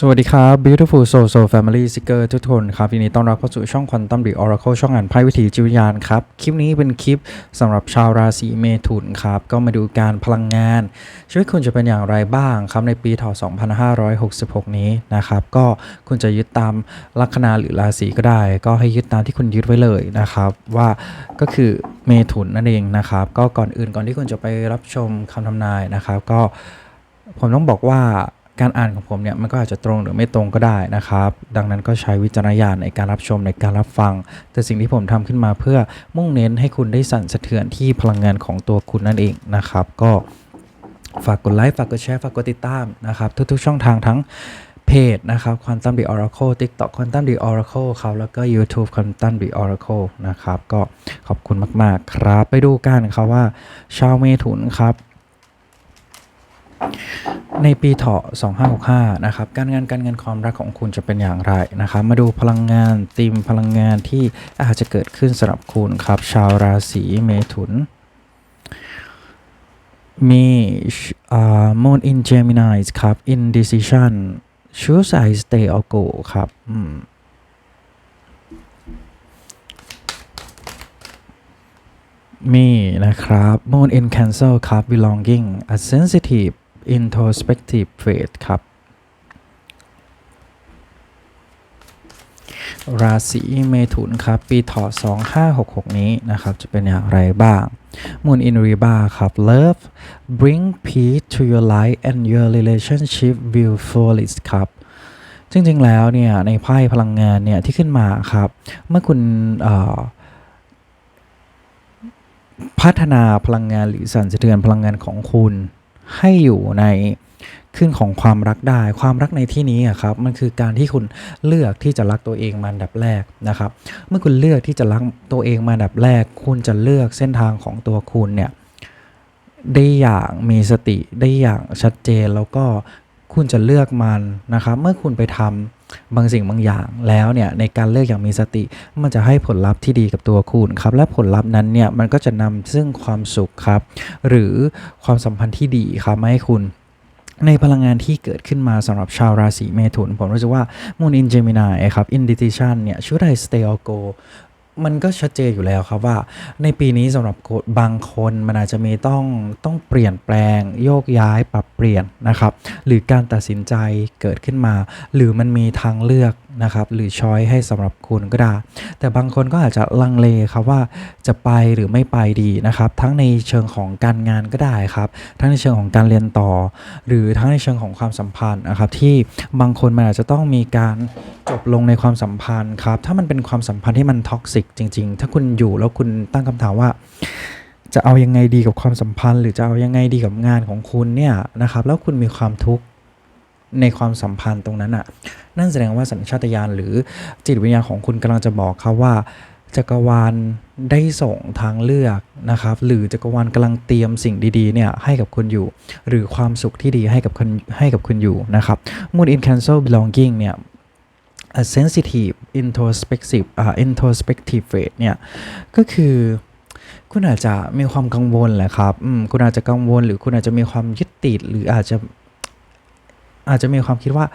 สวัสดีครับ Beautiful Soul Soul Family Seeker ทุกคนครับยินดีต้อนรับเข้าสู่ช่อง Quantum The Oracle ช่องอ่านไพ่วิถีจิตวิญญาณครับ คลิปนี้เป็นคลิปสำหรับชาวราศีเมถุนครับ ก็มาดูการพลังงาน ชีวิตคุณจะเป็นอย่างไรบ้างครับ ในปีถอ2566 นี้นะครับ ก็คุณจะยึดตามลัคนาหรือราศีก็ได้ ก็ให้ยึดตามที่คุณยึดไว้เลยนะครับ ว่าก็คือเมถุนนั่นเองนะครับ ก็ก่อนอื่นก่อนที่คุณจะไปรับชมคำทำนายนะครับ ก็ผมต้องบอกว่า การอ่านของผมเนี่ยมันก็อาจจะตรงหรือไม่ตรงก็ได้นะครับ ดังนั้นก็ใช้วิจารณญาณในการรับชมในการรับฟัง แต่สิ่งที่ผมทำขึ้นมาเพื่อมุ่งเน้นให้คุณได้สั่นสะเทือนที่พลังงานของตัวคุณนั่นเองนะครับ ก็ฝากกดไลค์ฝากกดแชร์ฝากกดติดตามนะครับ ทุกๆช่องทางทั้งเพจนะครับ Quantum The Oracle TikTok Quantum The Oracle ครับแล้วก็ YouTube Quantum The Oracle นะครับ ก็ขอบคุณมาก ๆ ครับ ไปดูกันครับว่าชาวเมถุนครับ ในปีเถาะ2565 นะครับ การงานการเงินความรักของคุณจะเป็นอย่างไรนะครับ มาดูพลังงานธีมพลังงานที่อาจจะเกิดขึ้นสำหรับคุณครับ ชาวราศีเมถุน มีอ่า Moon in Gemini ครับ Indecision Choose I stay or go ครับมมีนะครับ Moon in Cancer ครับ Belonging a sensitive introspective trait ครับ ราศีเมถุนครับ ปีถาะ2566 นี้นะครับ จะเป็นอย่างไรบ้าง Moon in Riba ครับ Love bring peace to your life and your relationship will flourish ครับจริงๆ แล้วเนี่ยในไพ่พลังงานเนี่ยที่ขึ้นมาครับ เมื่อคุณพัฒนาพลังงานหรือสั่นสะเทือนพลังงานของคุณ ให้อยู่ในขึ้นของความรักได้ ความรักในที่นี้อะครับ มันคือการที่คุณเลือกที่จะรักตัวเองมาดับแรกนะครับ เมื่อคุณเลือกที่จะรักตัวเองมาดับแรก คุณจะเลือกเส้นทางของตัวคุณเนี่ยได้อย่างมีสติได้อย่างชัดเจนแล้วก็คุณจะเลือกมันนะครับ เมื่อคุณไปทำ บางสิ่งบางอย่างแล้วเนี่ยในการเลือกอย่างมีสติ มันจะให้ผลลัพธ์ที่ดีกับตัวคุณครับ และผลลัพธ์นั้นเนี่ยมันก็จะนำซึ่งความสุขครับ หรือความสัมพันธ์ที่ดีครับมาให้คุณในพลังงานที่เกิดขึ้นมาสำหรับชาวราศีเมถุน ผมรู้สึกว่ามูลอินเจมิน่าครับอินดิติชันเนี่ยชื่อไรสเตอโก มันก็ชัดเจนอยู่แล้วครับว่าในปีนี้สำหรับบางคนมันอาจจะมีต้องต้องเปลี่ยนแปลงโยกย้ายปรับเปลี่ยนนะครับ หรือการตัดสินใจเกิดขึ้นมา หรือมันมีทางเลือก นะครับหรือช้อยให้สำหรับคุณก็ได้ แต่บางคนก็อาจจะลังเลครับว่าจะไปหรือไม่ไปดีนะครับ ทั้งในเชิงของการงานก็ได้ครับ ทั้งในเชิงของการเรียนต่อ หรือทั้งในเชิงของความสัมพันธ์นะครับ ที่บางคนมันอาจจะต้องมีการจบลงในความสัมพันธ์ครับ ถ้ามันเป็นความสัมพันธ์ที่มันท็อกซิกจริง ๆ ถ้าคุณอยู่แล้วคุณตั้งคำถามว่าจะเอายังไงดีกับความสัมพันธ์ หรือจะเอายังไงดีกับงานของคุณเนี่ยนะครับ แล้วคุณมีความทุกข์ ในความสัมพันธ์ตรงนั้นอะ นั่นแสดงว่าสัญชาตญาณหรือจิตวิญญาณของคุณกำลังจะบอกเขาว่าจักรวาลได้ส่งทางเลือกนะครับ หรือจักรวาลกำลังเตรียมสิ่งดีๆเนี่ยให้กับคุณอยู่ หรือความสุขที่ดีให้กับคุณให้กับคุณอยู่นะครับ Moon in Cancel Belonging เนี่ย a sensitive introspective อ่า introspective trait เนี่ย ก็คือคุณอาจจะมีความกังวลแหละครับ คุณอาจจะกังวล หรือคุณอาจจะมีความยึดติด หรืออาจจะ อาจจะมีความคิดว่า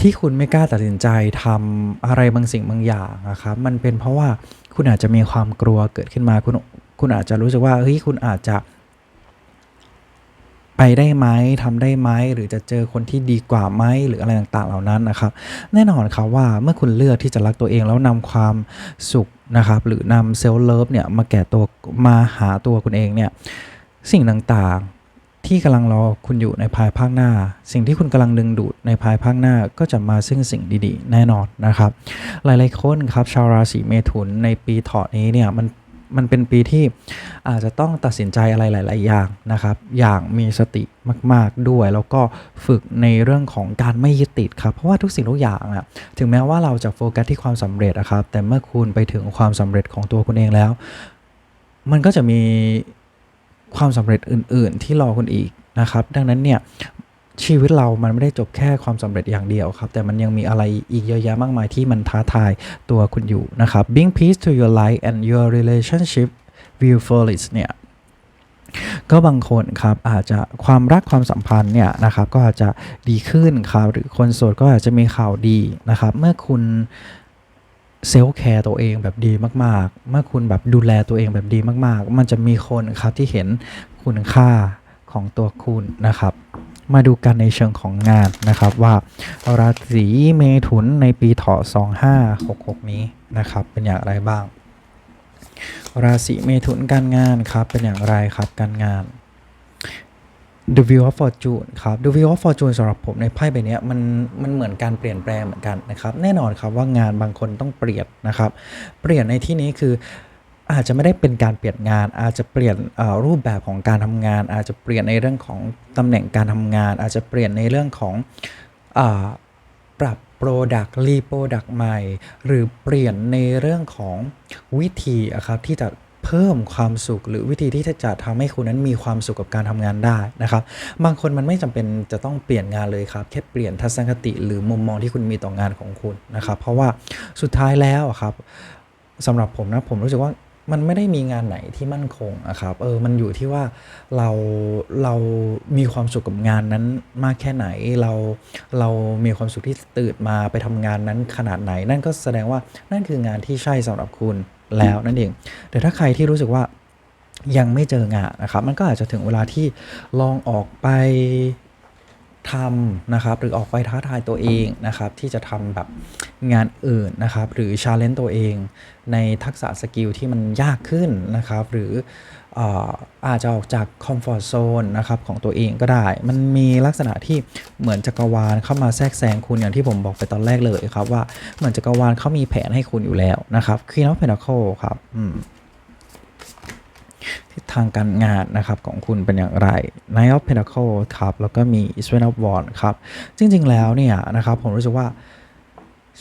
ที่คุณไม่กล้าตัดสินใจทำอะไรบางสิ่งบางอย่างนะครับมันเป็นเพราะว่าคุณอาจจะมีความกลัวเกิดขึ้นมาคุณคุณอาจจะรู้สึกว่าเฮ้ยคุณอาจจะ ไปได้ไหมทำได้ไหมหรือจะเจอคนที่ดีกว่าไหมหรืออะไรต่างๆเหล่านั้นนะครับ แน่นอนครับว่าเมื่อคุณเลือกที่จะรักตัวเองแล้วนำความสุขนะครับ หรือนำเซลล์เลิฟเนี่ยมาแก่ตัวมาหาตัวคุณเองเนี่ยสิ่งต่างๆ ที่กำลังรอคุณอยู่ในภายภาคหน้า สิ่งที่คุณกำลังดึงดูดในภายภาคหน้าก็จะมาซึ่งสิ่งดีๆ แน่นอนนะครับ หลายๆคนครับชาวราศีเมถุนในปีเถาะนี้เนี่ยมันมันเป็นปีที่อาจจะต้องตัดสินใจอะไรหลาย ๆ อย่างนะครับ อย่างมีสติมาก ๆ ด้วย แล้วก็ฝึกในเรื่องของการไม่ยึดติดครับ เพราะว่าทุกสิ่งทุกอย่างอะถึงแม้ว่าเราจะโฟกัสที่ความสำเร็จอะครับ แต่เมื่อคุณไปถึงความสำเร็จของตัวคุณเองแล้ว มันก็จะมี ความสำเร็จอื่น ๆ ที่รอคุณอีกนะครับ ดังนั้นเนี่ยชีวิตเรามันไม่ได้จบแค่ความสำเร็จอย่างเดียวครับ แต่มันยังมีอะไรอีกเยอะแยะมากมายที่มันท้าทายตัวคุณอยู่นะครับ Bring peace to your life and your relationship will flourish เนี่ยก็บางคนครับอาจจะความรักความสัมพันธ์เนี่ยนะครับก็อาจจะดีขึ้นครับหรือคนโสดก็อาจจะมีข่าวดีนะครับ เมื่อคุณ เซลฟ์แคร์ตัวเองแบบดีมากๆ เมื่อคุณแบบดูแลตัวเองแบบดีมากๆ มันจะมีคนครับที่เห็นคุณค่าของตัวคุณนะครับ มาดูกันในเชิงของงานนะครับว่าราศีเมถุนในปีเถาะ2566 นี้นะครับ เป็นอย่างไรบ้าง ราศีเมถุนการงานครับเป็นอย่างไรครับการงาน The Wheel of Fortune ครับ The Wheel of Fortune สำหรับผมในไพ่ใบนี้มันมันเหมือนการเปลี่ยนแปลงเหมือนกันนะครับ แน่นอนครับว่างานบางคนต้องเปลี่ยนนะครับ เปลี่ยนในที่นี้คืออาจจะไม่ได้เป็นการเปลี่ยนงาน อาจจะเปลี่ยนรูปแบบของการทำงาน อาจจะเปลี่ยนในเรื่องของตำแหน่งการทำงาน อาจจะเปลี่ยนในเรื่องของอปรับโปรดักต์รีโปรดักต์ใหม่ หรือเปลี่ยนในเรื่องของวิธีอะครับที่จะ เพิ่มความสุข หรือวิธีที่จะทำให้คุณนั้นมีความสุขกับการทำงานได้นะครับ บางคนมันไม่จำเป็นจะต้องเปลี่ยนงานเลยครับ แค่เปลี่ยนทัศนคติหรือมุมมองที่คุณมีต่องานของคุณนะครับ เพราะว่าสุดท้ายแล้วครับสำหรับผมนะผมรู้สึกว่ามันไม่ได้มีงานไหนที่มั่นคงอะครับ เออ มันอยู่ที่ว่าเราเรามีความสุขกับงานนั้นมากแค่ไหน เราเรามีความสุขที่ตื่นมาไปทำงานนั้นขนาดไหน นั่นก็แสดงว่านั่นคืองานที่ใช่สำหรับคุณ แล้วนั่นเองแต่ถ้าใครที่รู้สึกว่ายังไม่เจองานนะครับ มันก็อาจจะถึงเวลาที่ลองออกไปทำนะครับ หรือออกไปท้าทายตัวเองนะครับ ที่จะทำแบบงานอื่นนะครับ หรือชาเลนจ์ตัวเอง ในทักษะสกิลที่มันยากขึ้นนะครับ หรือ อาจจะออกจากคอมฟอร์ z โซนนะครับของตัวเองก็ได้ มันมีลักษณะที่เหมือนจักรวาลเข้ามาแทรกแซงคุณอย่างที่ผมบอกไปตอนแรกเลยครับ ว่าเหมือนจักรวาลเขามีแผนให้คุณอยู่แล้วนะครับ Queen of Pentacle ครับทิศทางการงานนะครับของคุณเป็นอย่างไร Knight of Pentacle ครับแล้วก็มี Seven of w a n d ครับ จริง ๆ แล้วเนี่ยนะครับผมรู้สึกว่า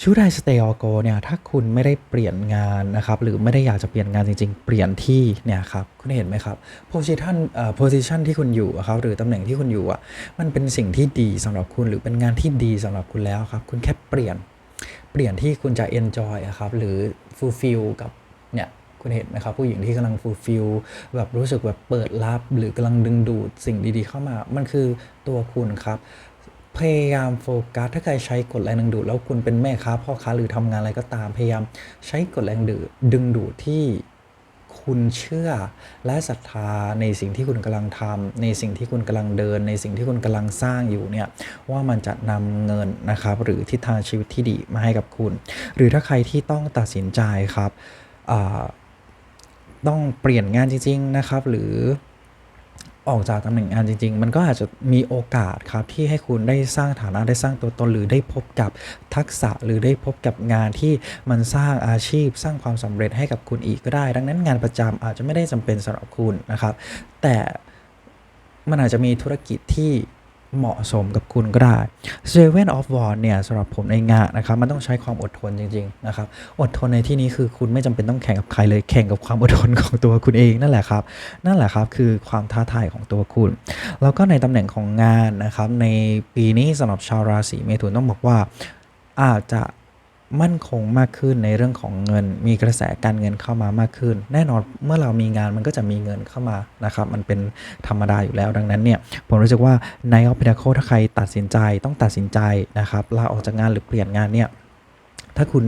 ชูไดสเตอ go เนี่ยถ้าคุณไม่ได้เปลี่ยนงานนะครับหรือไม่ได้อยากจะเปลี่ยนงานจริง ๆ เปลี่ยนที่เนี่ยครับคุณเห็นไหมครับ position เอ่อ position ที่คุณอยู่ครับหรือตำแหน่งที่คุณอยู่อะมันเป็นสิ่งที่ดีสำหรับคุณหรือเป็นงานที่ดีสำหรับคุณแล้วครับคุณแค่เปลี่ยนเปลี่ยนที่คุณจะ enjoy อะครับหรือ fulfill กับเนี่ยคุณเห็นไหมครับผู้หญิงที่กำลัง fulfill แบบรู้สึกแบบเปิดรับหรือกำลังดึงดูดสิ่งดีๆเข้ามา มันคือตัวคุณครับ พยายามโฟกัสถ้าใครใช้กฎแรงดึงดูด แล้วคุณเป็นแม่ค้าพ่อค้าหรือทำงานอะไรก็ตาม พยายามใช้กฎแรงดึงดึงดูดที่คุณเชื่อและศรัทธาในสิ่งที่คุณกำลังทำในสิ่งที่คุณกำลังเดิน ในสิ่งที่คุณกำลังสร้างอยู่เนี่ยว่ามันจะนำเงินนะครับหรือทิศทางชีวิตที่ดีมาให้กับคุณ หรือถ้าใครที่ต้องตัดสินใจครับต้องเปลี่ยนงานจริง ๆนะครับ หรือ ออกจากตำแหน่งงานจริง ๆ มันก็อาจจะมีโอกาสครับที่ให้คุณได้สร้างฐานะได้สร้างตัวตนหรือได้พบกับทักษะหรือได้พบกับงานที่มันสร้างอาชีพ สร้างความสำเร็จให้กับคุณอีกก็ได้ ดังนั้นงานประจำอาจจะไม่ได้จำเป็นสำหรับคุณนะครับ แต่มันอาจจะมีธุรกิจที่ เหมาะสมกับคุณก็ได้ Seven of Wands เนี่ยสำหรับผมในงานนะครับ มันต้องใช้ความอดทนจริง ๆ นะครับ อดทนในที่นี้คือคุณไม่จำเป็นต้องแข่งกับใครเลย แข่งกับความอดทนของตัวคุณเองนั่นแหละครับ นั่นแหละครับคือความท้าทายของตัวคุณ แล้วก็ในตำแหน่งของงานนะครับ ในปีนี้สำหรับชาวราศีเมถุนต้องบอกว่าอาจจะ มั่นคงมากขึ้นในเรื่องของเงิน มีกระแสการเงินเข้ามามากขึ้น แน่นอนเมื่อเรามีงานมันก็จะมีเงินเข้ามานะครับมันเป็นธรรมดาอยู่แล้วดังนั้นเนี่ยผมรู้สึกว่าในออฟพิ a โคถ้าใครตัดสินใจต้องตัดสินใจนะครับลาออกจากงานหรือเปลี่ยนงานเนี่ยถ้าคุณ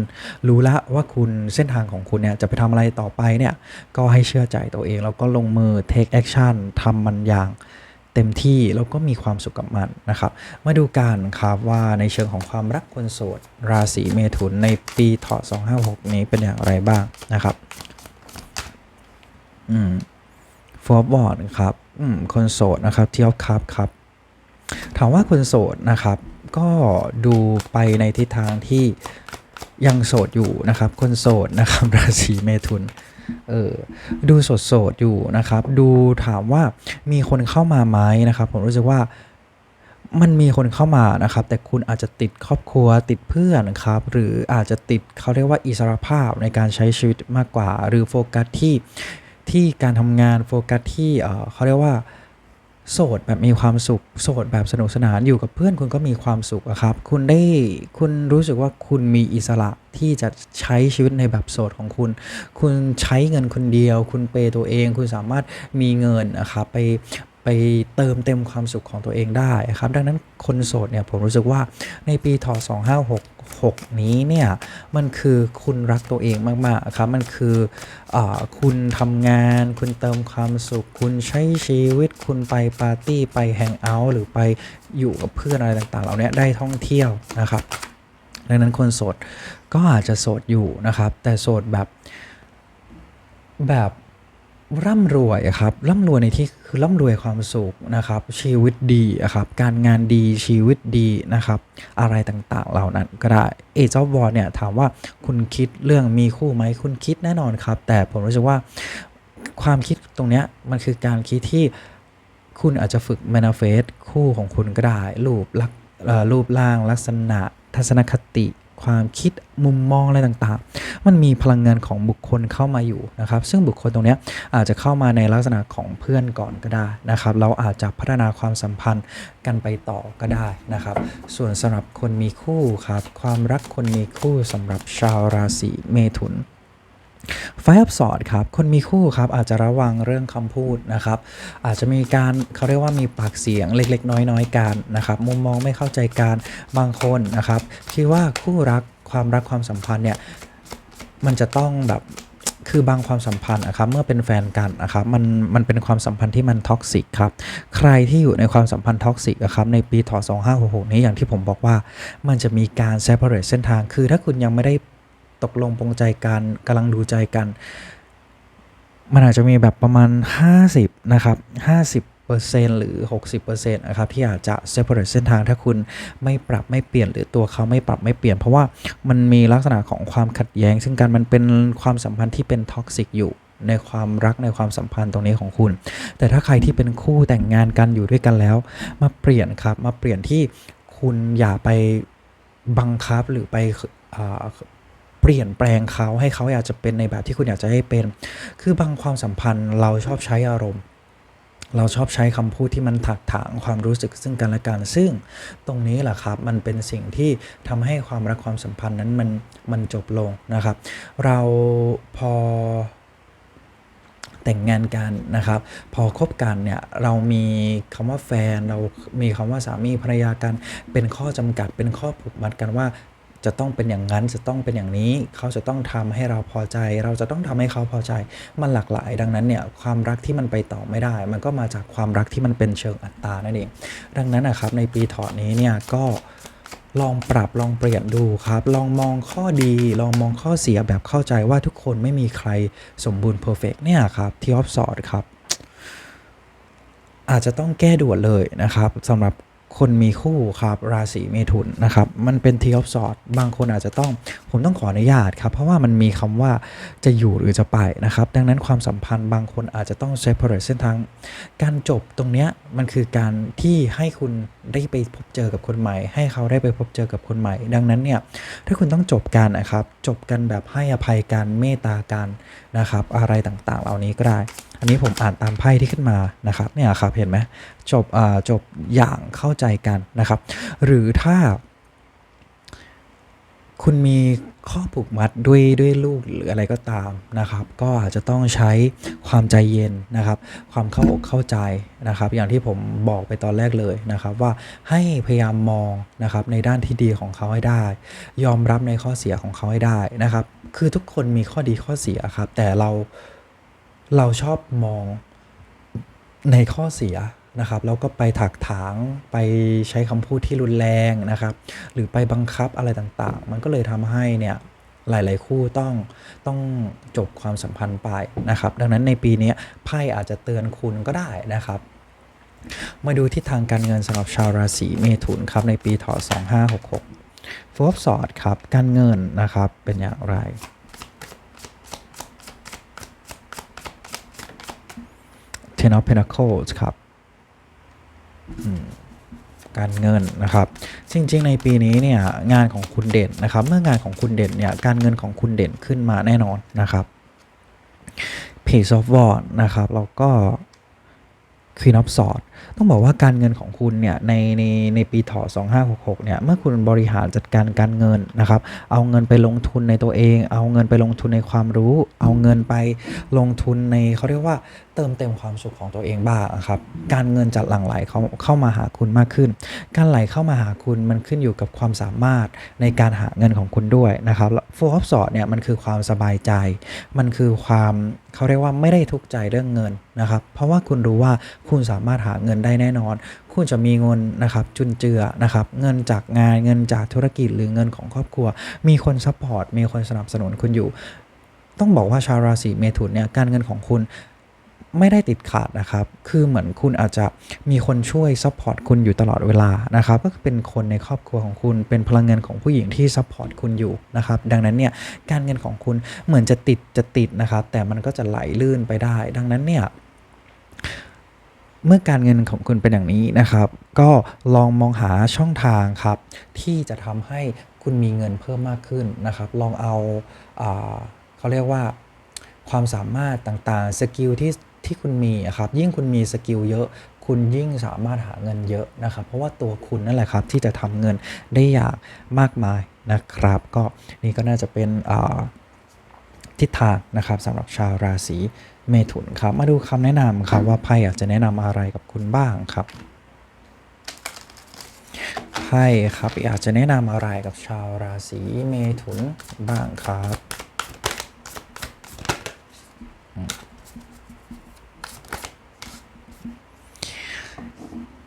รู้ละว่าคุณเส้นทางของคุณเนี่ยจะไปทำอะไรต่อไปเนี่ยก็ให้เชื่อใจตัวเอง แล้วก็ลงมือ take action ทำมันอย่าง เต็มที่แล้วก็มีความสุขกับมันนะครับ มาดูกันครับว่าในเชิงของความรักคนโสด ราศีเมถุนในปีเถาะ256 นี้เป็นอย่างไรบ้างนะครับ อืมฟอร์บอร์ดครับ อืม คนโสดนะครับ เที่ยวครับครับ ถามว่าคนโสดนะครับ ก็ดูไปในทิศทางที่ยังโสดอยู่นะครับ คนโสดนะครับ ราศีเมถุน เออดูสดสดๆอยู่นะครับ ดูถามว่ามีคนเข้ามาไหมนะครับ ผมรู้สึกว่ามันมีคนเข้ามานะครับ แต่คุณอาจจะติดครอบครัวติดเพื่อนครับ หรืออาจจะติดเขาเรียกว่าอิสรภาพในการใช้ชีวิตมากกว่า หรือโฟกัสที่ที่การทำงานโฟกัสที่เออเขาเรียกว่า โสดแบบมีความสุข โสดแบบสนุกสนานอยู่กับเพื่อนคุณก็มีความสุขอะครับ คุณได้คุณรู้สึกว่าคุณมีอิสระที่จะใช้ชีวิตในแบบโสดของคุณ คุณใช้เงินคนเดียว คุณเปย์ตัวเอง คุณสามารถมีเงินนะครับไปไป เติมเต็มความสุขของตัวเองได้ครับ ดังนั้นคนโสดเนี่ยผมรู้สึกว่าในปีถ2566 นี้เนี่ยมันคือคุณรักตัวเองมากๆครับมันคืออคุณทำงาน คุณเติมความสุข คุณใช้ชีวิตคุณไปปาร์ตี้ไปแฮงเอาท์หรือไปอยู่กับเพื่อนอะไรต่างๆ เหล่านี้ได้ท่องเที่ยวนะครับ ดังนั้นคนโสดก็อาจจะโสดอยู่นะครับ แต่โสดแบบแบบ ร่ำรวยครับร่ำรวยในที่คือร่ำรวยความสุขนะครับ ชีวิตดีครับการงานดีชีวิตดีนะครับ อะไรต่างๆเหล่านั้นก็ได้เอเจ้าวอร์เนี่ยถามว่าคุณคิดเรื่องมีคู่ไหมคุณคิดแน่นอนครับ แต่ผมรู้สึกว่าความคิดตรงเนี้ยมันคือการคิดที่คุณอาจจะฝึก manifest คู่ของคุณก็ได้ รูปลักษ์รูปร่างลักษณะทัศนคติ ความคิดมุมมองอะไรต่างๆ มันมีพลังงานของบุคคลเข้ามาอยู่นะครับ ซึ่งบุคคลตรงนี้อาจจะเข้ามาในลักษณะของเพื่อนก่อนก็ได้นะครับ เราอาจจะพัฒนาความสัมพันธ์กันไปต่อก็ได้นะครับ ส่วนสำหรับคนมีคู่ครับ ความรักคนมีคู่สำหรับชาวราศีเมถุน ไฟอัพสอดครับ คนมีคู่ครับ อาจจะระวังเรื่องคำพูดนะครับ อาจจะมีการเขาเรียกว่ามีปากเสียงเล็ก ๆ น้อย ๆ กันนะครับ มุมมองไม่เข้าใจกันบางคนนะครับคิดว่าคู่รักความรักความสัมพันธ์เนี่ยมันจะต้องแบบคือบางความสัมพันธ์นะครับเมื่อเป็นแฟนกันนะครับมันมันเป็นความสัมพันธ์ที่มันท็อกซิกครับใครที่อยู่ในความสัมพันธ์ท็อกซิกอะครับในปีถ2566นี้อย่างที่ผมบอกว่า มันจะมีการ separate เส้นทางคือถ้าคุณยังไม่ได้ ตกลงปรงใจกันกำลังดูใจกัน มันอาจจะมีแบบประมาณ 50 นะครับ 50%หรือ 60%นะครับที่อาจจะ separate เส้นทางถ้าคุณไม่ปรับไม่เปลี่ยนหรือตัวเขาไม่ปรับไม่เปลี่ยน เพราะว่ามันมีลักษณะของความขัดแย้ง ซึ่งกันมันเป็นความสัมพันธ์ที่เป็นท็อกซิกอยู่ในความรักในความสัมพันธ์ตรงนี้ของคุณ แต่ถ้าใครที่เป็นคู่แต่งงานกันอยู่ด้วยกันแล้ว มาเปลี่ยนครับ มาเปลี่ยนที่คุณอย่าไปบังคับหรือไปอ เปลี่ยนแปลงเขาให้เขาอยากจะเป็นในแบบที่คุณอยากจะให้เป็น คือบางความสัมพันธ์เราชอบใช้อารมณ์ เราชอบใช้คำพูดที่มันถักถางความรู้สึกซึ่งกันและกัน ซึ่งตรงนี้แหละครับ มันเป็นสิ่งที่ทำให้ความรักความสัมพันธ์นั้นมันมันจบลงนะครับ เราพอแต่งงานกันนะครับ พอคบกันเนี่ยเรามีคำว่าแฟนเรามีคำว่าสามีภรรยากัน เป็นข้อจำกัดเป็นข้อผูกมัดกันว่า จะต้องเป็นอย่างนั้นจะต้องเป็นอย่างนี้ เขาจะต้องทำให้เราพอใจ เราจะต้องทำให้เขาพอใจ มันหลากหลาย ดังนั้นเนี่ยความรักที่มันไปต่อไม่ได้ มันก็มาจากความรักที่มันเป็นเชิงอัตตานั่นเองดังนั้นนะครับในปีถาะนี้เนี่ยก็ลองปรับลองเปลี่ยนดูครับ ลองมองข้อดี ลองมองข้อเสียแบบเข้าใจว่าทุกคนไม่มีใครสมบูรณ์เพอร์เฟกเนี่ยครับที่ออฟสอดครับ อาจจะต้องแก้ด่วนเลยนะครับสำหรับ คนมีคู่ครับราศีเมถุนนะครับมันเป็นทีออฟสอดบางคนอาจจะต้องผมต้องขออนุญาตครับ เพราะว่ามันมีคำว่าจะอยู่หรือจะไปนะครับ ดังนั้นความสัมพันธ์บางคนอาจจะต้อง separate เส้นทาง การจบตรงเนี้ยมันคือการที่ให้คุณ ได้ไปพบเจอกับคนใหม่ ให้เขาได้ไปพบเจอกับคนใหม่ ดังนั้นเนี่ยถ้าคุณต้องจบกันนะครับ จบกันแบบให้อภัยกันเมตตากันนะครับ อะไรต่างๆ เหล่านี้ก็ได้ อันนี้ผมอ่านตามไพ่ที่ขึ้นมานะครับเนี่ยครับเห็นไหมจบอ่าจบอย่างเข้าใจกันนะครับ หรือถ้า คุณมีข้อผูกมัดด้วยด้วยลูกหรืออะไรก็ตามนะครับ ก็อาจจะต้องใช้ความใจเย็นนะครับ ความเข้าอกเข้าใจนะครับ อย่างที่ผมบอกไปตอนแรกเลยนะครับ ว่าให้พยายามมองนะครับในด้านที่ดีของเขาให้ได้ ยอมรับในข้อเสียของเขาให้ได้นะครับ คือทุกคนมีข้อดีข้อเสียครับ แต่เราเราชอบมองในข้อเสีย นะครับแล้วก็ไปถักถางไปใช้คำพูดที่รุนแรงนะครับ หรือไปบังคับอะไรต่างๆ มันก็เลยทำให้เนี่ยหลาย ๆ คู่ต้องต้องจบความสัมพันธ์ไปนะครับ ดังนั้นในปีนี้ไพ่อาจจะเตือนคุณก็ได้นะครับ มาดูทิศทางการเงินสำหรับชาวราศีเมถุนครับในปีถอ2566ฟูฟสอดครับการเงินนะครับเป็นอย่างไร Ten of Pentacles ครับ การเงินนะครับ จริง ๆ ในปีนี้เนี่ยงานของคุณเด่นนะครับ เมื่องานของคุณเด่นเนี่ยการเงินของคุณเด่นขึ้นมาแน่นอนนะครับ Page of Wands นะครับแล้วก็ Queen of s w o r d ต้องบอกว่าการเงินของคุณเนี่ยในในในปีถาะ2566เนี่ยเมื่อคุณบริหารจัดการการเงินนะครับ เอาเงินไปลงทุนในตัวเอง เอาเงินไปลงทุนในความรู้ เอาเงินไปลงทุนในเขาเรียกว่า เติมเต็มความสุขของตัวเองบ้างครับ การเงินจะหลั่งไหลเข้าเข้ามาหาคุณมากขึ้น การไหลเข้ามาหาคุณมันขึ้นอยู่กับความสามารถในการหาเงินของคุณด้วยนะครับโฟล์ฟสอดเนี่ยมันคือความสบายใจ มันคือความเขาเรียกว่าไม่ได้ทุกข์ใจเรื่องเงินนะครับ เพราะว่าคุณรู้ว่าคุณสามารถหาเงินได้แน่นอน คุณจะมีเงินนะครับจุนเจือนะครับ เงินจากงานเงินจากธุรกิจหรือเงินของครอบครัว มีคนซัพพอร์ตมีคนสนับสนุนคุณอยู่ ต้องบอกว่าชาวราศีเมถุนเนี่ยการเงินของคุณ ไม่ได้ติดขาดนะครับ คือเหมือนคุณอาจจะมีคนช่วยซัพพอร์ตคุณอยู่ตลอดเวลานะครับ ก็เป็นคนในครอบครัวของคุณ เป็นพลังเงานของผู้หญิงที่ซัพพอร์ตคุณอยู่นะครับ ดังนั้นเนี่ย การเงินของคุณเหมือนจะติดจะติดนะครับ แต่มันก็จะไหลลื่นไปได้ ดังนั้นเนี่ยเมื่อการเงินของคุณเป็นอย่างนี้นะครับ ก็ลองมองหาช่องทางครับ ที่จะทำให้คุณมีเงินเพิ่มมากขึ้นนะครับ ลองเอาอาเขาเรียกว่าความสามารถต่างๆ สกิลที่ ที่คุณมีครับยิ่งคุณมีสกิลเยอะ คุณยิ่งสามารถหาเงินเยอะนะครับ เพราะว่าตัวคุณนั่นแหละครับที่จะทำเงินได้อย่างมากมายนะครับ ก็นี่ก็น่าจะเป็นทิศทางนะครับสำหรับชาวราศีเมถุนครับ มาดูคำแนะนำครับว่าไพ่อยากจะแนะนำอะไรกับคุณบ้างครับไพ่ครับอยากจะแนะนำอะไรกับชาวราศีเมถุนบ้างครับอืม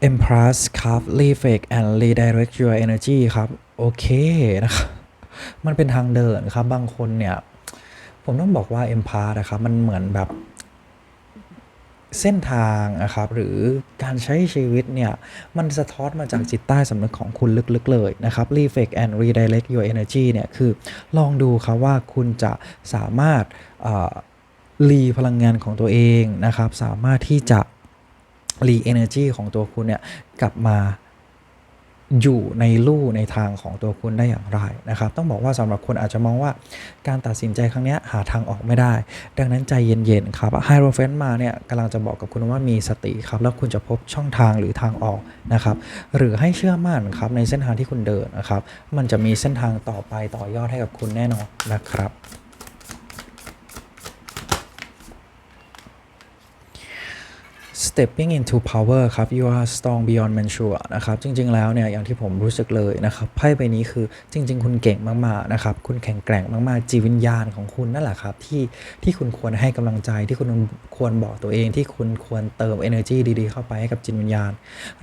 Empress ครับ Reflect and Redirect your energy ครับ โอเคนะครับ มันเป็นทางเดินครับ บางคนเนี่ย ผมต้องบอกว่า Empress นะครับ มันเหมือนแบบเส้นทางนะครับ หรือการใช้ชีวิตเนี่ย มันสะท้อนมาจากจิตใต้สำนึกของคุณลึกๆเลยนะครับ Reflect and Redirect your energy เนี่ย คือลองดูครับว่าคุณจะสามารถรีพลังงานของตัวเองนะครับ สามารถที่จะ รีเอเนอร์จีของตัวคุณเนี่ยกลับมาอยู่ในลู่ในทางของตัวคุณได้อย่างไรนะครับ ต้องบอกว่าสำหรับคนอาจจะมองว่าการตัดสินใจครั้งนี้หาทางออกไม่ได้ ดังนั้นใจเย็นๆครับไฮโรเฟนมาเนี่ยกำลังจะบอกกับคุณว่ามีสติครับ แล้วคุณจะพบช่องทางหรือทางออกนะครับ หรือให้เชื่อมั่นครับในเส้นทางที่คุณเดินนะครับ มันจะมีเส้นทางต่อไปต่อยอดให้กับคุณแน่นอนนะครับ stepping into power ครับ you are strong beyond measure นะครับ จริง ๆ แล้วเนี่ย อย่างที่ผมรู้สึกเลยนะครับ ไพ่ใบนี้คือจริง ๆ คุณเก่งมาก ๆ นะครับ คุณแข็งแกร่งมาก ๆ จิตวิญญาณของคุณนั่นแหละครับ ที่ที่คุณควรให้กำลังใจ ที่คุณควรบอกตัวเอง ที่คุณควรเติม energy ดี ๆ เข้าไปให้กับจิตวิญญาณ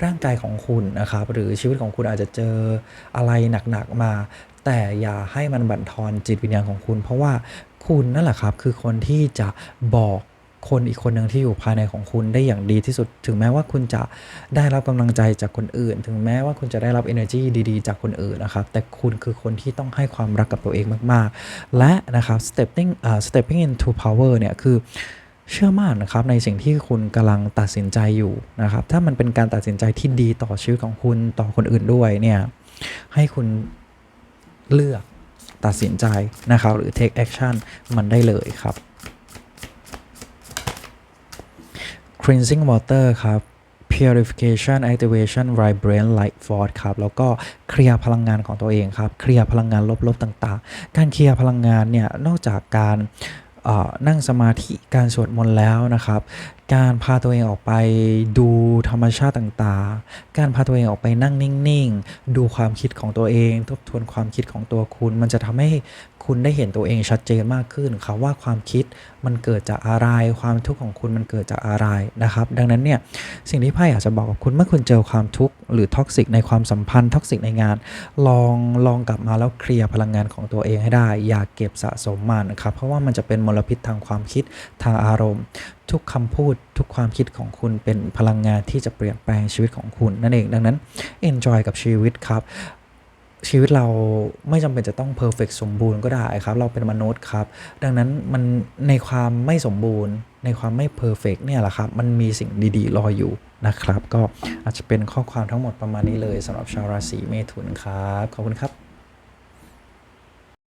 ร่างกายของคุณนะครับ หรือชีวิตของคุณอาจจะเจออะไรหนัก ๆ มา แต่อย่าให้มันบั่นทอนจิตวิญญาณของคุณ เพราะว่าคุณนั่นแหละครับ คือคนที่จะบอก คนอีกคนหนึ่งที่อยู่ภายในของคุณได้อย่างดีที่สุด ถึงแม้ว่าคุณจะได้รับกำลังใจจากคนอื่น ถึงแม้ว่าคุณจะได้รับ energy ดีๆ จากคนอื่นนะครับ แต่คุณคือคนที่ต้องให้ความรักกับตัวเองมาก ๆ และนะครับ stepping อ่า stepping into power เนี่ยคือเชื่อมั่นนะครับในสิ่งที่คุณกำลังตัดสินใจอยู่นะครับ ถ้ามันเป็นการตัดสินใจที่ดีต่อชีวิตของคุณต่อคนอื่นด้วยเนี่ยให้คุณเลือกตัดสินใจนะครับ หรือ take action มันได้เลยครับ cleansing water ครับ purification activation vibrant light force ครับ แล้วก็เคลียร์พลังงานของตัวเองครับ เคลียร์พลังงานลบๆต่างๆ การเคลียร์พลังงานเนี่ย นอกจากการนั่งสมาธิการสวดมนต์แล้วนะครับ การพาตัวเองออกไปดูธรรมชาติต่างๆ การพาตัวเองออกไปนั่งนิ่งๆ ดูความคิดของตัวเอง ทบทวนความคิดของตัวคุณ มันจะทำให้คุณได้เห็นตัวเองชัดเจนมากขึ้นครับว่าความคิดมันเกิดจากอะไร ความทุกข์ของคุณมันเกิดจากอะไรนะครับ ดังนั้นเนี่ยสิ่งที่ไพ่อยากจะบอกกับคุณเมื่อคุณเจอความทุกข์หรือท็อกซิกในความสัมพันธ์ท็อกซิกในงาน ลองลองกลับมาแล้วเคลียร์พลังงานของตัวเองให้ได้ อย่าเก็บสะสมมันครับเพราะว่ามันจะเป็นมลพิษทางความคิดทางอารมณ์ ทุกคำพูดทุกความคิดของคุณเป็นพลังงานที่จะเปลี่ยนแปลงชีวิตของคุณนั่นเองดังนั้น enjoy กับชีวิตครับ ชีวิตเราไม่จำเป็นจะต้องเพอร์เฟกสมบูรณ์ก็ได้ครับ เราเป็นมนุษย์ครับ ดังนั้นมันในความไม่สมบูรณ์ ในความไม่เพอร์เฟกเนี่ยแหละครับ มันมีสิ่งดีๆ รออยู่นะครับ ก็อาจจะเป็นข้อความทั้งหมดประมาณนี้เลยสำหรับชาวราศีเมถุนครับ ขอบคุณครับ